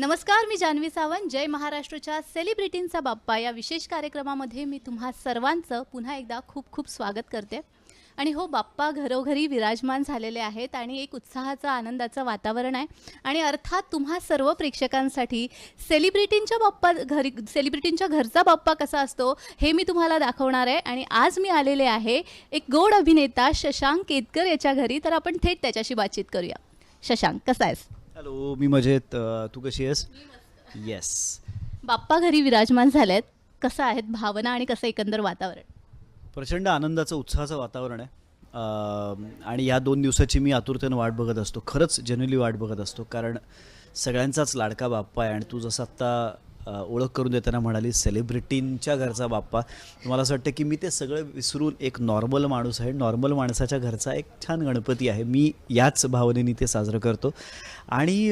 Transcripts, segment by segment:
नमस्कार मी जान्हवी सावंत. जय महाराष्ट्रच्या सेलिब्रिटींचा बाप्पा. या विशेष कार्यक्रमामध्ये मी तुम्हा सर्वांचं पुन्हा एकदा खूप खूप स्वागत करते. आणि हो बाप्पा घरोघरी विराजमान झालेले आहेत आणि एक उत्साहाचं आनंदाचं वातावरण आहे. आणि अर्थात तुम्हा सर्व प्रेक्षकांसाठी सेलिब्रिटींच्या बाप्पा घरी सेलिब्रिटींच्या घरचा बाप्पा कसा असतो हे मी तुम्हाला दाखवणार आहे. आणि आज मी आलेले आहे एक गोड अभिनेता शशांक केतकर याच्या घरी. तर आपण थेट त्याच्याशी बातचीत करूया. शशांक कसा आहेस? हॅलो मी मजेत. तू कशी आहेस? येस बाप्पा घरी विराजमान झालेत. कसं आहेत भावना आणि कसं एकंदर वातावरण? प्रचंड आनंदाचं उत्साहाचं वातावरण आहे. आणि या दोन दिवसाची मी आतुरतेनं वाट बघत असतो. खरंच जनरली वाट बघत असतो. कारण सगळ्यांचाच लाडका बाप्पा आहे आणि तू जसं आत्ता ओळख करून देताना म्हणाली सेलिब्रिटींच्या घरचा बाप्पा. मला असं वाटतं की मी ते सगळं विसरून एक नॉर्मल माणूस आहे. नॉर्मल माणसाच्या घरचा एक छान गणपती आहे. मी याच भावनेने ते साजरं करतो. आणि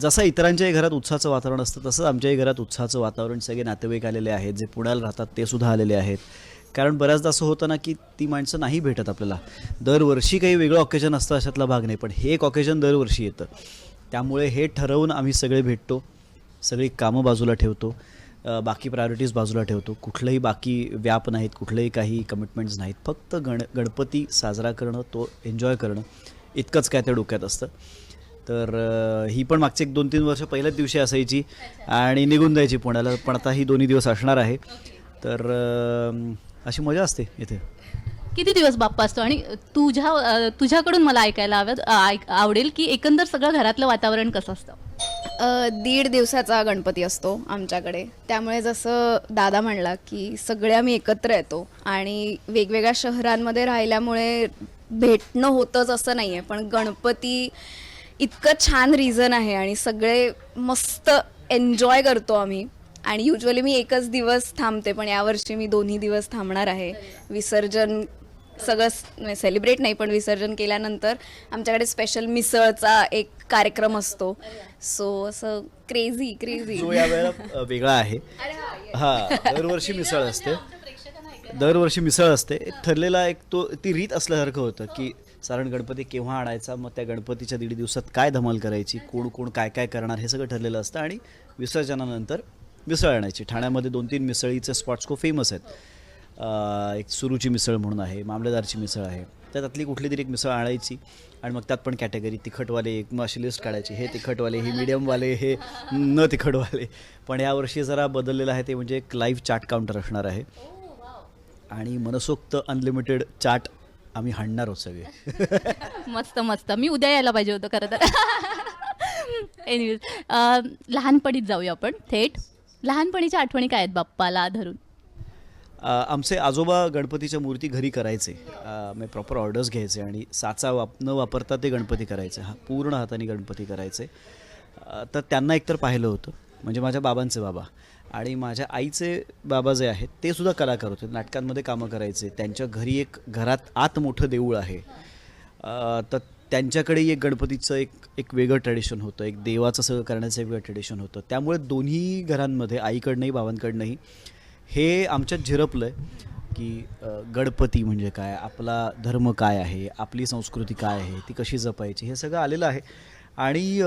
जसं इतरांच्याही घरात उत्साहाचं वातावरण असतं तसंच आमच्याही घरात उत्साहाचं वातावरण सगळे नातेवाईक आलेले आहेत. जे पुण्याला राहतात ते सुद्धा आलेले आहेत. कारण बऱ्याचदा असं होतं ना की ती माणसं नाही भेटत आपल्याला. दरवर्षी काही वेगळं ऑकेजन असतं अशातला भाग नाही. पण हे एक ऑकेजन दरवर्षी येतं. त्यामुळे हे ठरवून आम्ही सगळे भेटतो. सगळी कामं बाजूला ठेवतो. बाकी प्रायोरिटीज बाजूला ठेवतो. कुठलंही बाकी व्याप नाहीत कुठलंही काही कमिटमेंट्स नाहीत. फक्त गण गणपती साजरा करणं तो एन्जॉय करणं. इतकंच काय त्या डोक्यात असतं. तर ही पण मागचे एक दोन तीन वर्ष पहिल्याच दिवशी असायची आणि निघून जायची पुण्याला. पण आता ही दोन्ही दिवस असणार आहे. तर अशी मजा असते इथे. किती दिवस बाप्पा असतो? आणि तुझ्या तुझ्याकडून मला ऐकायला आवड ऐक- आवडेल की एकंदर सगळं घरातलं वातावरण कसं असतं? दीड दिवसाचा गणपती असतो आमच्याकडे. त्यामुळे जसं दादा म्हणला की सगळे आम्ही एकत्र येतो. आणि वेगवेगळ्या शहरांमध्ये राहिल्यामुळे भेटणं होतंच असं नाही आहे पण गणपती इतकं छान रिझन आहे आणि सगळे मस्त एन्जॉय करतो आम्ही. आणि युजली मी एकच दिवस थांबते पण यावर्षी मी दोन्ही दिवस थांबणार आहे. विसर्जन सगळं सेलिब्रेट नाही पण विसर्जन केल्यानंतर आमच्याकडे स्पेशल मिसळचा एक कार्यक्रम असतो. सो असं क्रेझी क्रेझी जो वेगळा आहे. हा दरवर्षी मिसळ असते. दरवर्षी मिसळ असते. ठरलेला एक तो ती रीत असल्यासारखं होतं की साधारण गणपती केव्हा आणायचा मग त्या गणपतीच्या दीड दिवसात काय धमाल करायची कोण कोण काय काय करणार हे सगळं ठरलेलं असतं. आणि विसर्जनानंतर मिसळ आणायची. ठाण्यामध्ये दोन तीन मिसळीचे स्पॉट्स खूप फेमस आहेत. एक सुरूची मिसळ म्हणून आहे मामलेदारची मिसळ आहे. तर त्यातली कुठली तरी एक मिसळ आणायची आणि मग त्यात पण कॅटेगरी तिखटवाले एक मग अशी लिस्ट काढायची. हे तिखटवाले हे मिडियमवाले हे न तिखटवाले. पण यावर्षी जरा बदललेलं आहे ते म्हणजे एक लाईव्ह चाट काउंटर असणार आहे. आणि मनसोक्त अनलिमिटेड चाट आम्ही हाणणार आहोत सगळे. मस्त मस्त. मी उद्या यायला पाहिजे होतं खरं तर. एनिवेज लहानपणीत जाऊया आपण. थेट. लहानपणीच्या आठवणी काय आहेत बाप्पाला धरून? आमचे आजोबा गणपतीच्या मूर्ती घरी करायचे. मी प्रॉपर ऑर्डर्स घ्यायचे आणि साचा वाप न वापरता ते गणपती करायचे. हा पूर्ण हाताने गणपती करायचे. तर त्यांना एकतर पाहिलं होतं. म्हणजे माझ्या बाबांचे बाबा. आणि माझ्या आईचे बाबा जे आहेत ते सुद्धा कलाकार होते. नाटकांमध्ये कामं करायचे. त्यांच्या घरी एक घरात आत मोठं देऊळ आहे. तर त्यांच्याकडे एक गणपतीचं एक एक वेगळं ट्रेडिशन होतं. एक देवाचं सगळं करण्याचं एक वेगळं ट्रेडिशन होतं. त्यामुळे दोन्ही घरांमध्ये आईकडनंही बाबांकडनंही हे आमच्यात झिरपलं आहे की गणपती म्हणजे काय? आपला धर्म काय आहे? आपली संस्कृती काय आहे? ती कशी जपायची? हे सगळं आलेलं आहे. आणि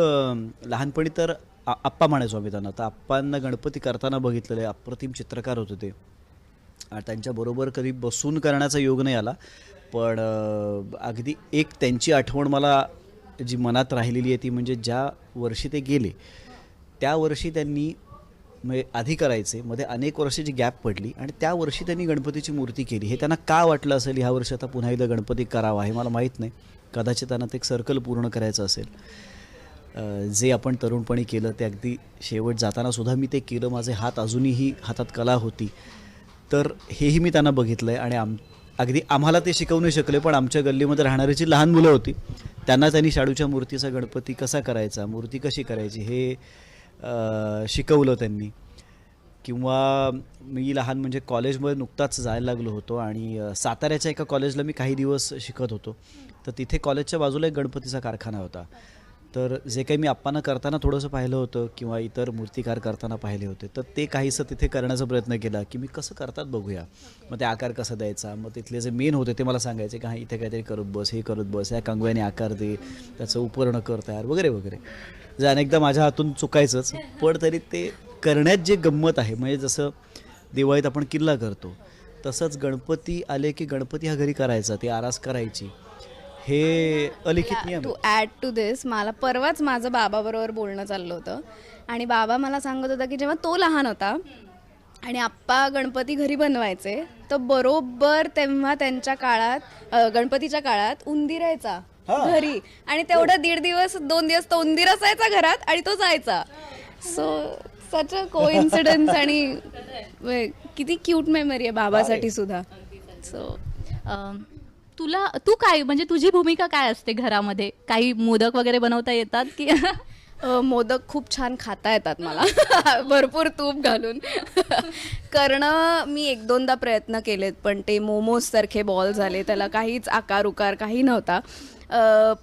लहानपणी तर आप्पा म्हणायचो आम्ही त्यांना. तर आप्पांना गणपती करताना बघितलेलं आहे. अप्रतिम चित्रकार होते ते. त्यांच्याबरोबर कधी बसून करण्याचा योग नाही आला. पण अगदी एक त्यांची आठवण मला जी मनात राहिलेली आहे ती म्हणजे ज्या वर्षी ते गेले त्या वर्षी त्यांनी म्हणजे आधी करायचे मध्ये अनेक वर्षाची गॅप पडली आणि त्या वर्षी त्यांनी गणपतीची मूर्ती केली. हे त्यांना का वाटलं असेल ह्या वर्षी आता पुन्हा एकदा गणपती करावा हे मला माहीत नाही. कदाचित त्यांना ते एक सर्कल पूर्ण करायचं असेल. जे आपण तरुणपणी केलं ते अगदी शेवट जाताना सुद्धा मी ते केलं. माझे हात अजूनही हातात कला होती. तर हेही मी त्यांना बघितलं आहे आणि आम अगदी आम्हाला ते शिकवू नाही शकले पण आमच्या गल्लीमध्ये राहणारी जी लहान मुलं होती त्यांना त्यांनी शाडूच्या मूर्तीचा गणपती कसा करायचा मूर्ती कशी करायची हे शिकवलं त्यांनी. किंवा मी लहान म्हणजे कॉलेजमध्ये नुकताच जायला लागलो होतो आणि साताऱ्याच्या एका कॉलेजला मी काही दिवस शिकत होतो. तर तिथे कॉलेजच्या बाजूला एक गणपतीचा कारखाना होता. तर जे काही मी आप्पांना करताना थोडंसं पाहिलं होतं किंवा इतर मूर्तिकार करताना पाहिले होते तर ते काहीसं तिथे करण्याचा प्रयत्न केला की मी कसं करतात बघूया. मग ते आकार कसा द्यायचा? मग तिथले जे मेन होते ते मला सांगायचे की हा इथे काहीतरी करत बस हे करत बस या कंगव्याने आकार दे त्याचं उपकरणं कर तयार वगैरे वगैरे. जे अनेकदा माझ्या हातून चुकायचंच. पण तरी ते करण्यात जे गंमत आहे म्हणजे जसं दिवाळीत आपण किल्ला करतो तसंच गणपती आले की गणपती हा घरी करायचा ती आरास करायची. हे अलिखित नियम टू. ॲड टू दिस मला परवाच माझं बाबाबरोबर बोलणं चाललं होतं. आणि बाबा मला सांगत होता की जेव्हा तो लहान होता आणि आप्पा गणपती घरी बनवायचे तर बरोबर तेव्हा त्यांच्या काळात गणपतीच्या काळात उंदीर यायचा. घरी. आणि तेवढं दीड दिवस दोन दिवस तो उंदीर असायचा घरात आणि तो जायचा. सो सच अ को इन्सिडन्स आणि वे- किती क्यूट मेमरी आहे बाबासाठी सुद्धा. सो अम, तुला तू काय म्हणजे तुझी भूमिका काय असते घरामध्ये? काही मोदक वगैरे बनवता येतात की? अ, मोदक खूप छान खाता येतात मला. भरपूर तूप घालून. करणं मी एक दोनदा प्रयत्न केलेत पण ते मोमोज सारखे बॉल झाले त्याला काहीच आकार उकार काही नव्हता.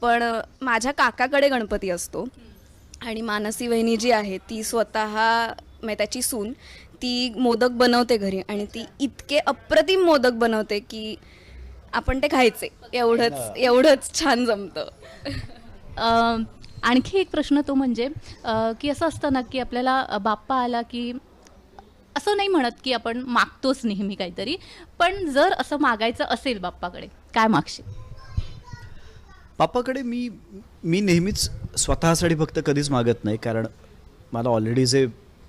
पण माझ्या काकाकडे गणपती असतो. आणि मानसी वहिनी जी आहे ती स्वतः म्हणजे त्याची सून ती मोदक बनवते घरी. आणि ती इतके अप्रतिम मोदक बनवते की आपण ते खायचे. एवढंच एवढंच छान जमतं. आणखी एक प्रश्न तो म्हणजे की असं असतं ना की आपल्याला बाप्पा आला की असं नाही म्हणत की आपण मागतोच नेहमी काहीतरी पण जर असं मागायचं असेल बाप्पाकडे काय मागशील? पापाकडे मी मी नेहमीच स्वतःसाठी फक्त कधीच मागत नाही कारण मला ऑलरेडी जे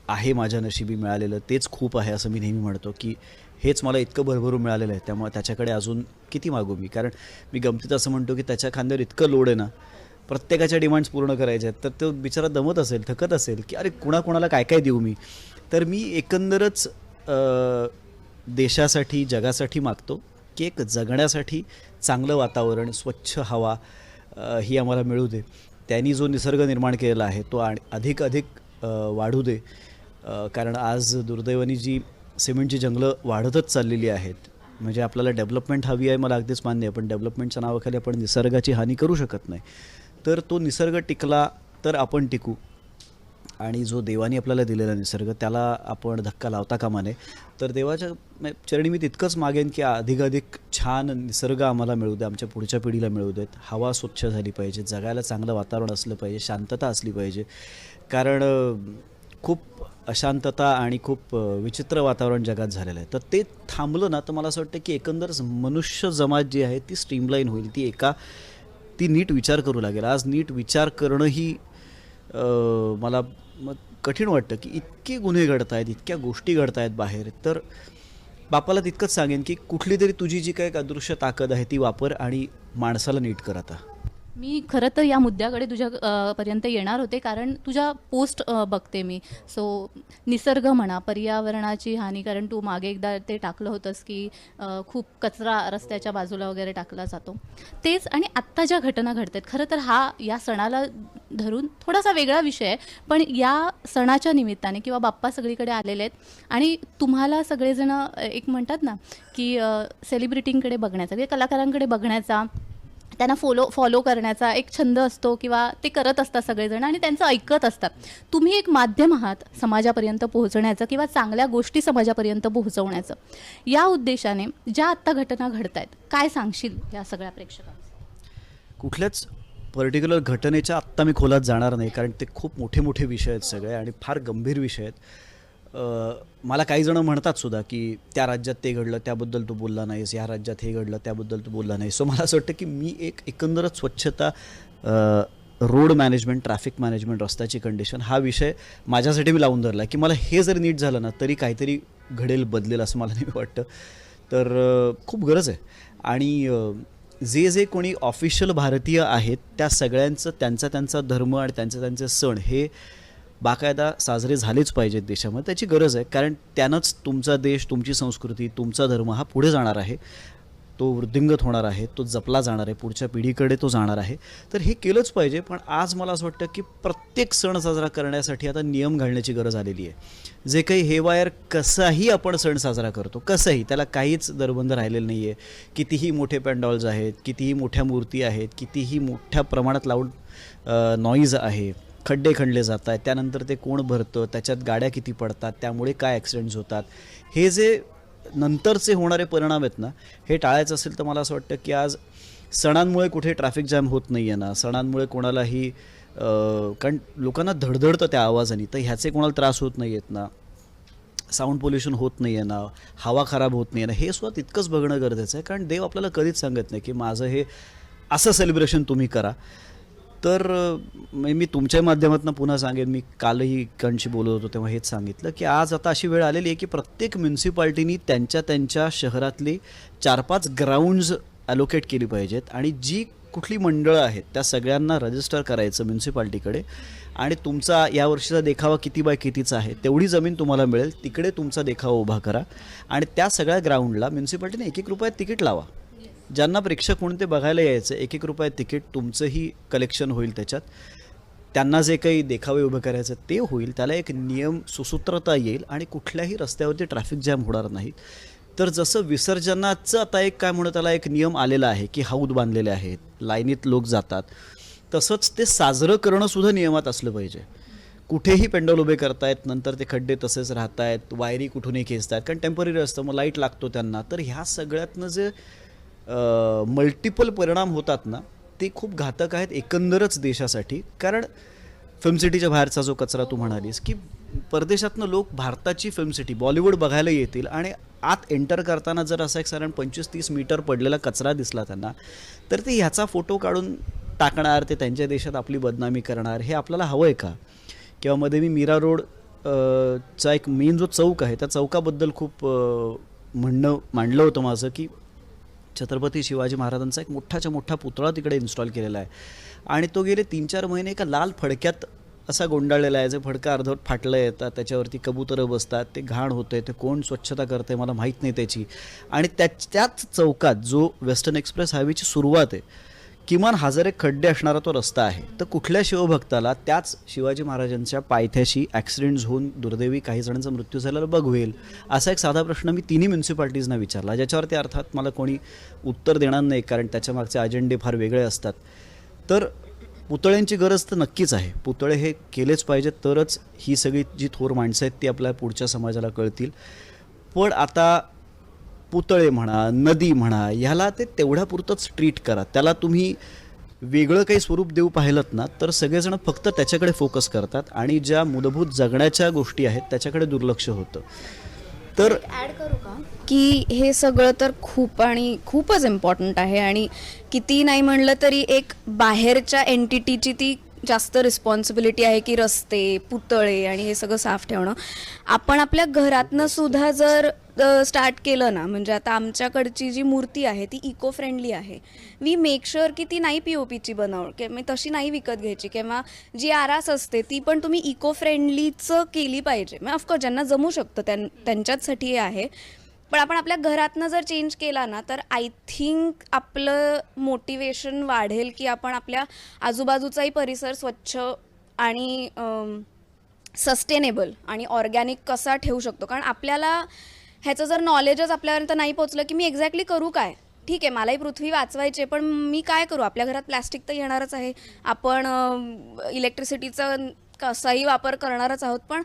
आहे माझ्या नशिबी मिळालेलं तेच खूप आहे असं मी नेहमी म्हणतो की हेच मला इतकं भरभरून मिळालेलं आहे त्यामुळे त्याच्याकडे अजून किती मागू मी? कारण मी गमतीत असं म्हणतो की त्याच्या खांद्यावर इतकं लोड आहे ना प्रत्येकाच्या डिमांड्स पूर्ण करायच्या आहेत तर तो बिचारा दमत असेल थकत असेल की अरे कुणाकुणाला काय काय देऊ मी? तर मी एकंदरच देशासाठी जगासाठी मागतो की एक जगण्यासाठी चांगलं वातावरण स्वच्छ हवा ही आम्हाला मिळू दे. त्यांनी जो निसर्ग निर्माण केलेला आहे तो आणि अधिक अधिक वाढू दे. कारण आज दुर्दैवानी जी सिमेंटची जंगलं वाढतच चाललेली आहेत म्हणजे आपल्याला डेव्हलपमेंट हवी आहे मला अगदीच मान्य आहे पण डेव्हलपमेंटच्या नावाखाली आपण निसर्गाची हानी करू शकत नाही. तर तो निसर्ग टिकला तर आपण टिकू. आणि जो देवाने आपल्याला दिलेला निसर्ग त्याला आपण धक्का लावता कामा नये. तर देवाच्या चरणी मी तितकंच मागेन की अधिकाधिक छान निसर्ग आम्हाला मिळू दे आमच्या पुढच्या पिढीला मिळू देत. हवा स्वच्छ झाली पाहिजे जगायला चांगलं वातावरण असलं पाहिजे शांतता असली पाहिजे. कारण खूप अशांतता आणि खूप विचित्र वातावरण जगात झालेलं आहे. तर ते थांबलं ना तर मला असं वाटतं की एकंदर मनुष्य जमात जी आहे ती स्ट्रीमलाईन होईल. ती एका ती नीट विचार करू लागेल. आज नीट विचार करणं ही मला मग कठीण वाटतं की इतके गुन्हे घडत आहेत इतक्या गोष्टी घडत आहेत बाहेर. तर बापाला तितकंच सांगेन की कुठली तरी तुझी जी काही अदृश्य ताकद आहे ती वापर आणि माणसाला नीट कर आता. मी खरं तर या मुद्द्याकडे तुझ्या पर्यंत येणार होते कारण तुझ्या पोस्ट बघते मी. सो निसर्ग म्हणा पर्यावरणाची हानी कारण तू मागे एकदा ते टाकलं होतंस की खूप कचरा रस्त्याच्या बाजूला वगैरे टाकला जातो. तेच आणि आत्ता ज्या घटना घडत आहेत खरं तर हा या सणाला धरून थोडासा वेगळा विषय आहे पण या सणाच्या निमित्ताने किंवा बाप्पा सगळीकडे आलेले आहेत आणि तुम्हाला सगळेजण एक म्हणतात ना की सेलिब्रिटींकडे बघण्याचा किंवा कलाकारांकडे बघण्याचा त्यांना फॉलो फॉलो करण्याचा एक छंद असतो किंवा ते करत असतात सगळेजण आणि त्यांचं ऐकत असतात. तुम्ही एक माध्यम आहात समाजापर्यंत पोहोचण्याचं किंवा चांगल्या गोष्टी समाजापर्यंत पोहोचवण्याचं. या उद्देशाने ज्या आत्ता घटना घडत आहेत काय सांगशील या सगळ्या प्रेक्षकांना कुठल्याच पर्टिक्युलर घटनेच्या आत्ता मी खोलात जाणार नाही कारण ते खूप मोठे मोठे विषय आहेत सगळे आणि फार गंभीर विषय आहेत. मला काही जण म्हणतात सुद्धा की त्या राज्यात ते घडलं त्याबद्दल तू बोलला नाहीस या राज्यात हे घडलं त्याबद्दल तू बोलला नाहीस. सो मला असं वाटतं की मी एक एकंदरच स्वच्छता रोड मॅनेजमेंट ट्रॅफिक मॅनेजमेंट रस्त्याची कंडिशन हा विषय माझ्यासाठी मी लावून धरला की मला हे जर नीट झालं ना तरी काहीतरी घडेल बदलेल असं मला नाही वाटतं. तर खूप गरज आहे. आणि जे जे कोणी ऑफिशियल भारतीय आहेत त्या सगळ्यांचं त्यांचा त्यांचा धर्म आणि त्यांचे त्यांचे सण हे बाकायदा साजरे झालेच पाहिजेत देशामध्ये त्याची गरज आहे. कारण त्यानंच तुमचा देश तुमची संस्कृती तुमचा धर्म हा पुढे जाणार आहे. तो वृद्धिंगत होणार आहे तो जपला जाणार आहे पुढच्या पिढीकडे तो जाणार आहे. तर हे केलंच पाहिजे पण आज मला असं वाटतं की प्रत्येक सण साजरा करण्यासाठी आता नियम घालण्याची गरज आलेली आहे. जे काही हेवायर कसाही आपण सण साजरा करतो कसंही त्याला काहीच दरबंद राहिलेलं नाही आहे कितीही मोठे पॅन्डॉल्स आहेत कितीही मोठ्या मूर्ती आहेत कितीही मोठ्या प्रमाणात लाऊड नॉईज आहे. खड्डे खणले जात आहेत त्यानंतर ते कोण भरतं त्याच्यात गाड्या किती पडतात त्यामुळे काय ॲक्सिडेंट्स होतात. हे जे नंतरचे होणारे परिणाम आहेत ना हे टाळायचं असेल तर मला असं वाटतं की आज सणांमुळे कुठे ट्रॅफिक जॅम होत नाही आहे ना सणांमुळे कोणालाही कारण लोकांना धडधडतं त्या आवाजाने तर ह्याचे कोणाला त्रास होत नाही आहेत ना. साऊंड पोल्युशन होत नाही आहे ना हवा खराब होत नाही आहे ना हे सुद्धा तितकंच बघणं गरजेचं आहे. कारण देव आपल्याला कधीच सांगत नाही की माझं हे असं सेलिब्रेशन तुम्ही करा. तर मी तुमच्या माध्यमातून पुन्हा सांगेन. मी कालही कणशी बोलत होतो तेव्हा हेच सांगितलं की आज आता अशी वेळ आलेली आहे की प्रत्येक म्युन्सिपाल्टीनी त्यांच्या त्यांच्या शहरातली चार पाच ग्राउंड्स ॲलोकेट केली पाहिजेत आणि जी कुठली मंडळं आहेत त्या सगळ्यांना रजिस्टर करायचं म्युन्सिपाल्टीकडे. आणि तुमचा या वर्षीचा देखावा किती बाय कितीचा आहे तेवढी जमीन तुम्हाला मिळेल. तिकडे तुमचा देखावा उभा करा. आणि त्या सगळ्या ग्राउंडला म्युन्सिपाल्टीने एक एक रुपयात तिकीट लावा. ज्यांना प्रेक्षक म्हणून ते बघायला यायचं एक एक रुपये तिकीट तुमचंही कलेक्शन होईल त्याच्यात. त्यांना जे काही देखावे उभे करायचं ते होईल त्याला एक नियम सुसूत्रता येईल आणि कुठल्याही रस्त्यावरती ट्रॅफिक जॅम होणार नाहीत तर जसं विसर्जनाचं आता एक काय म्हणू त्याला एक नियम आलेला आहे की हौद बांधलेले आहेत लाईनीत लोक जातात. तसंच ते साजरं करणंसुद्धा नियमात असलं पाहिजे. कुठेही पेंडॉल उभे करतायत नंतर ते खड्डे तसेच राहत आहेत वायरी कुठूनही खेचतायत कारण टेंपररी असतं मग लाइट लागतो त्यांना. तर ह्या सगळ्यातनं जे मल्टिपल परिणाम होतात ना ते खूप घातक आहेत एकंदरच देशासाठी. कारण फिल्म सिटीच्या बाहेरचा जो कचरा तू म्हणालीस की परदेशातनं लोक भारताची फिल्म सिटी बॉलिवूड बघायला येतील आणि आत एंटर करताना जर असा एक साधारण पंचवीस तीस मीटर पडलेला कचरा दिसला त्यांना तर ते ह्याचा फोटो काढून टाकणार ते त्यांच्या देशात आपली बदनामी करणार हे आपल्याला हवं आहे का? किंवा मध्ये मी मीरा रोड चा एक मेन जो चौक आहे त्या चौकाबद्दल खूप म्हणणं मांडलं होतं माझं की छत्रपती शिवाजी महाराजांचा एक मोठाच्या मोठा पुतळा तिकडे इन्स्टॉल केलेला आहे. आणि तो गेले तीन चार महिने एका लाल फडक्यात असा गोंडाळलेला आहे. जे फडकं अर्धवट फाटलं येतात त्याच्यावरती कबुतरं बसतात ते घाण होते ते कोण स्वच्छता करते मला माहीत नाही त्याची. आणि त्या त्याच चौकात जो वेस्टर्न एक्सप्रेस हायवेची सुरुवात आहे किमान हजार एक खड्डे असणारा तो रस्ता आहे तर कुठल्या शिवभक्ताला त्याच शिवाजी महाराजांच्या पायथ्याशी ॲक्सिडेंट्स होऊन दुर्दैवी काही जणांचा मृत्यू झालेला बघ होईल असा एक साधा प्रश्न मी तिन्ही म्युन्सिपाल्टीजना विचारला ज्याच्यावरती अर्थात मला कोणी उत्तर देणार नाही कारण त्याच्यामागचे अजेंडे फार वेगळे असतात. तर पुतळ्यांची गरज तर नक्कीच आहे. पुतळे हे केलेच पाहिजेत तरच ही सगळी जी थोर माणसं आहेत ती आपल्या पुढच्या समाजाला कळतील. पण आता पुतळे म्हणा नदी म्हणा ह्याला ते तेवढ्यापुरतंच ट्रीट करा. त्याला तुम्ही वेगळं काही स्वरूप देऊ पाहिलं ना तर सगळेजण फक्त त्याच्याकडे फोकस करतात आणि ज्या मूलभूत जगण्याच्या गोष्टी आहेत त्याच्याकडे दुर्लक्ष होतं. तर ॲड करू का? की हे सगळं तर खूप आणि खूपच इम्पॉर्टंट आहे आणि किती नाही म्हणलं तरी एक बाहेरच्या एंटिटीची ती जास्त रिस्पॉन्सिबिलिटी आहे की रस्ते पुतळे आणि हे सगळं साफ ठेवणं. आपण आपल्या घरातनं सुद्धा जर स्टार्ट केलं ना म्हणजे आता आमच्याकडची जी मूर्ती आहे ती इको फ्रेंडली आहे. वी मेक शुअर की ती नाही पी ओ पीची बनव किंवा मी तशी नाही विकत घ्यायची. किंवा जी आरास असते ती पण तुम्ही इको फ्रेंडलीचं केली पाहिजे. मग ऑफकोर्स ज्यांना जमू शकतं त्यां त्यांच्याचसाठी हे आहे. पण आपण आपल्या घरातनं जर चेंज केला ना तर आय थिंक आपलं मोटिवेशन वाढेल की आपण आपल्या आजूबाजूचाही परिसर स्वच्छ आणि सस्टेनेबल आणि ऑर्गॅनिक कसा ठेवू शकतो. कारण आपल्याला ह्याचं जर नॉलेजच आपल्यापर्यंत नाही पोचलं की मी एक्झॅक्टली करू काय? ठीक आहे मलाही पृथ्वी वाचवायची आहे, पण मी काय करू? आपल्या घरात प्लॅस्टिक तर येणारच आहे. आपण इलेक्ट्रिसिटीचा कसाही वापर करणारच आहोत पण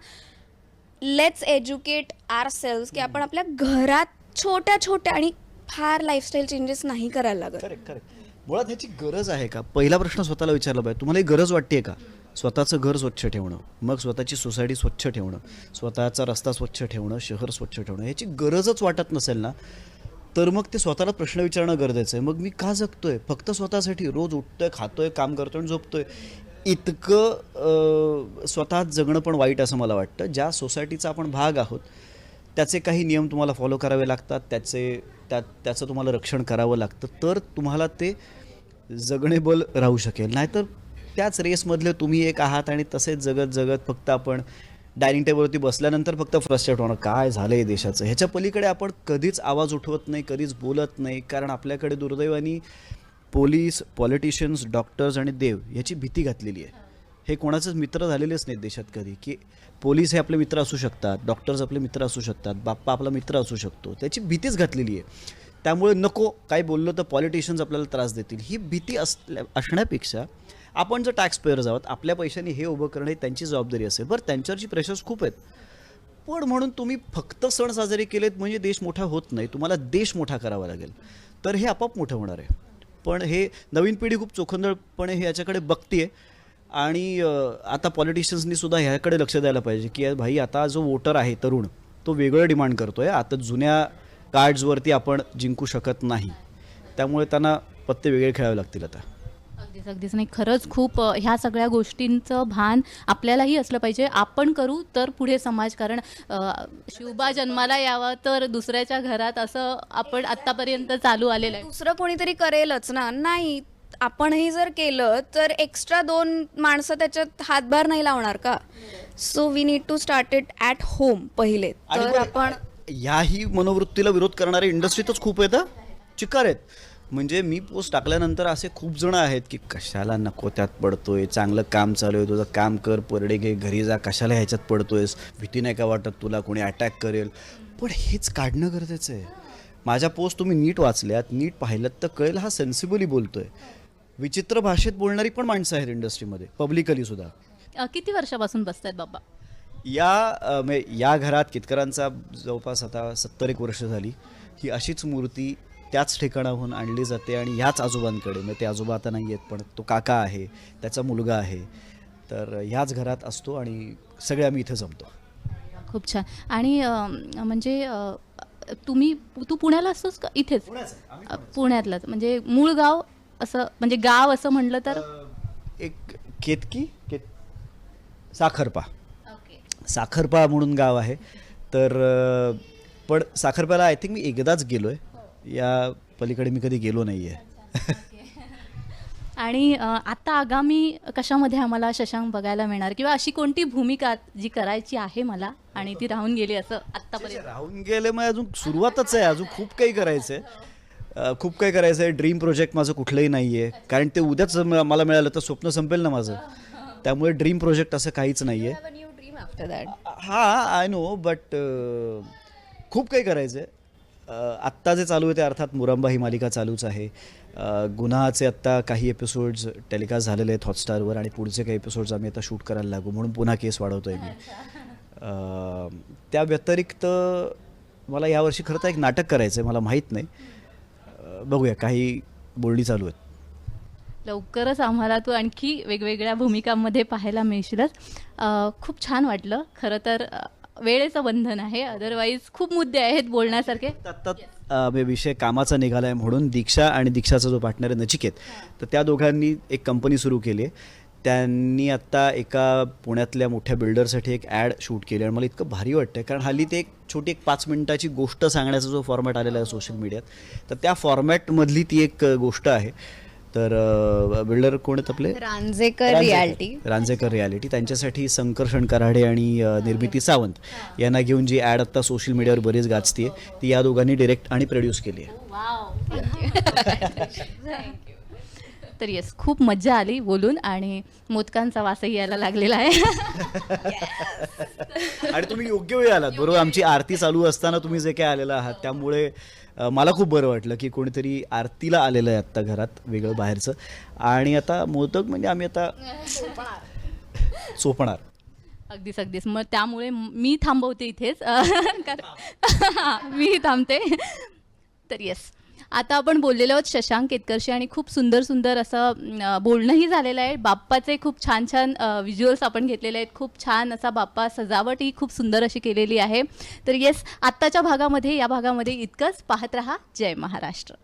लेट्स एज्युकेट आर सेल्स की आपण आपल्या घरात छोट्या छोट्या आणि फार लाईफस्टाईल चेंजेस नाही करायला लागत. करेक्ट करेक्ट मुळात ह्याची गरज आहे का? पहिला प्रश्न स्वतःला विचारला पाहिजे. तुम्हाला ही गरज वाटते का? स्वतःचं घर स्वच्छ ठेवणं मग स्वतःची सोसायटी स्वच्छ ठेवणं स्वतःचा रस्ता स्वच्छ ठेवणं शहर स्वच्छ ठेवणं ह्याची गरजच वाटत नसेल ना तर मग ते स्वतःला प्रश्न विचारणं गरजेचं आहे. मग मी का जगतोय? फक्त स्वतःसाठी रोज उठतोय खातोय काम करतोय आणि झोपतोय. इतकं स्वतः जगणं पण वाईट असं मला वाटतं. ज्या सोसायटीचा आपण भाग आहोत त्याचे काही नियम तुम्हाला फॉलो करावे लागतात त्याचे त्या त्याचं तुम्हाला रक्षण करावं लागतं तर तुम्हाला ते जगणेबल राहू शकेल. नाहीतर त्याच रेसमधले तुम्ही एक आहात आणि तसेच जगत जगत फक्त आपण डायनिंग टेबलवरती बसल्यानंतर फक्त फ्रस्ट्रेट होणं काय झालं आहे देशाचं? ह्याच्या पलीकडे आपण कधीच आवाज उठवत नाही कधीच बोलत नाही कारण आपल्याकडे दुर्दैवानी पोलीस पॉलिटिशियन्स डॉक्टर्स आणि देव याची भीती घातलेली आहे. हे कोणाचेच मित्र झालेलेच नाहीत देशात कधी. की पोलीस हे आपले मित्र असू शकतात डॉक्टर्स आपले मित्र असू शकतात बाप्पा आपला मित्र असू शकतो. त्याची भीतीच घातलेली आहे. त्यामुळे नको काय बोललो तर पॉलिटिशियन्स आपल्याला त्रास देतील. ही भीती असल्या असण्यापेक्षा आपण जर टॅक्स पेअर्स आहोत आपल्या पैशाने हे उभं करणं ही त्यांची जबाबदारी असेल. बरं त्यांच्यावरची प्रेशर्स खूप आहेत. पण म्हणून तुम्ही फक्त सण साजरे केलेत म्हणजे देश मोठा होत नाही. तुम्हाला देश मोठा करावा लागेल. तर हे आपोआप मोठं होणार आहे. पण हे नवीन पिढी खूप चोखंदळपणे हे याच्याकडे बघतीये. आणि आता पॉलिटिशियन्सनी सुद्धा ह्याकडे लक्ष द्यायला पाहिजे की भाई आता जो वोटर आहे तरुण तो वेगळं डिमांड करतोय. आता जुन्या कार्ड्सवरती आपण जिंकू शकत नाही. त्यामुळे त्यांना पत्ते वेगळे खेळावे लागतील आता. अगदीच अगदीच. नाही खरंच खूप अ, ह्या सगळ्या गोष्टींचं भान आपल्यालाही असलं पाहिजे. आपण करू तर पुढे समाज कारण अ, शिवबा जन्माला यावा तर दुसऱ्याच्या घरात असं आपण आत्तापर्यंत चालू आलेलं आहे. दुसरं कोणीतरी करेलच ना. नाही आपणही जर केलं तर एक्स्ट्रा दोन माणसं त्याच्यात हातभार नाही लावणार का? So we need to start it at home पहिले. आणि तर बरं, आपण याही मनोवृत्तीला विरोध करणारे इंडस्ट्रीतच खूप आहेत हं. चिकार आहेत. म्हणजे मी पोस्ट टाकल्यानंतर असे खूप जण आहेत की कशाला नको त्यात पडतोय चांगलं काम चालू आहे तुझं काम कर परडे घे घरी जा कशाला ह्याच्यात पडतोयस? भीती नाही का वाटत तुला कोणी अटॅक करेल? पण हेच काढणं गरजेचं आहे. माझ्या पोस्ट तुम्ही नीट वाचल्यात नीट पाहिलं तर कळेल हा सेन्सिबली बोलतोय. विचित्र भाषेत बोलणारी पण माणसं आहेत इंडस्ट्रीमध्ये पब्लिकली सुद्धा. किती वर्षापासून बसतायत बाबा? या म्हणजे या घरात कितकरांचा जवळपास आता सत्तर एक वर्ष झाली. ही अशीच मूर्ती त्याच ठिकाणाहून आणली जाते आणि ह्याच आजोबांकडे म्हणजे ते आजोबा आता नाही आहेत पण तो काका आहे त्याचा मुलगा आहे तर ह्याच घरात असतो आणि सगळे आम्ही इथं जमतो. खूप छान. आणि म्हणजे तुम्ही तू पुण्याला असतोस का? इथेच? पुण्यातलाच म्हणजे मूळ गाव असं म्हणजे गाव असं म्हणलं तर? एक केतकी केत साखरपा. साखरपा म्हणून गाव आहे. तर पण साखरप्याला आय थिंक मी एकदाच गेलो आहे या पलीकडे मी कधी गेलो नाही आहे आणि आता आगामी कशामध्ये आम्हाला शशांक बघायला मिळणार? किंवा अशी कोणती भूमिका जी करायची आहे मला आणि ती राहून गेली असं आत्तापर्यंत? राहून गेले मग अजून सुरुवातच आहे. अजून खूप काही करायचं आहे खूप काही करायचं आहे ड्रीम प्रोजेक्ट माझं कुठलंही नाही आहे कारण ते उद्याच मला मिळालं तर स्वप्न संपेल ना माझं. त्यामुळे ड्रीम प्रोजेक्ट असं काहीच नाही आहे हा आय नो बट खूप काही करायचं आहे आत्ता जे चालू आहे ते अर्थात मुरंबा ही मालिका चालूच आहे. गुन्हाचे आत्ता काही एपिसोड्स टेलिकास्ट झालेले आहेत हॉटस्टारवर आणि पुढचे काही एपिसोड्स आम्ही आता शूट करायला लागू. म्हणून पुन्हा केस वाढवतो आहे मी त्या व्यतिरिक्त मला यावर्षी खरं तर एक नाटक करायचं आहे मला माहीत नाही. बघूया काही बोलणी चालू आहेत. लवकरच आम्हाला तू आणखी वेगवेगळ्या भूमिकांमध्ये पाहायला मिळशीलच. खूप छान वाटलं. खरं तर वेळेचं बंधन आहे. अदरवाईज खूप मुद्दे आहेत बोलण्यासारखे. आत्ता विषय कामाचा निघाला आहे म्हणून दीक्षा आणि दीक्षाचा जो पार्टनर आहे नचिकेत तर त्या दोघांनी एक कंपनी सुरू केली. आहे त्यांनी आत्ता एका पुण्यातल्या मोठ्या बिल्डरसाठी एक ॲड शूट केली आणि मला इतकं भारी वाटतं कारण हल्ली ते एक छोटी एक पाच मिनिटाची गोष्ट सांगण्याचा जो फॉर्मॅट आलेला आहे सोशल मीडियात तर त्या फॉर्मॅटमधली ती एक गोष्ट आहे. तर बिल्डर कोण आहेत आपले? रांजेकर रियालिटी. रांजेकर रियालिटी. त्यांच्यासाठी संकर्षण कराडे आणि निर्मिती सावंत यांना घेऊन जी ॲड आत्ता सोशल मीडियावर बरीच गाजते ती या दोघांनी डिरेक्ट आणि प्रोड्यूस केली आहे तर येस खूप मज्जा आली बोलून आणि मोदकांचा वासही यायला लागलेला आहे. आणि तुम्ही योग्य वेळी आलात बरोबर? आमची आरती चालू असताना तुम्ही जे काय आलेला आहात त्यामुळे मला खूप बरं वाटलं की कोणीतरी आरतीला आलेलं आहे आत्ता घरात वेगळं बाहेरचं. आणि आता मोदक म्हणजे आम्ही आता चोपणार. अगदीच अगदीच. मग त्यामुळे मी थांबवते इथेच. कारण मी थांबते. तर येस आता आपण बोललेलो आहोत शशांक केतकरशी आणि खूप सुंदर सुंदर असं बोलणंही झालेलं आहे. बाप्पाचे खूप छान छान व्हिज्युअल्स आपण घेतलेले आहेत. खूप छान असा बाप्पा सजावट ही खूप सुंदर अशी केलेली आहे. तर येस आत्ताच्या भागामध्ये या भागामध्ये इतकंच. पाहत रहा. जय महाराष्ट्र.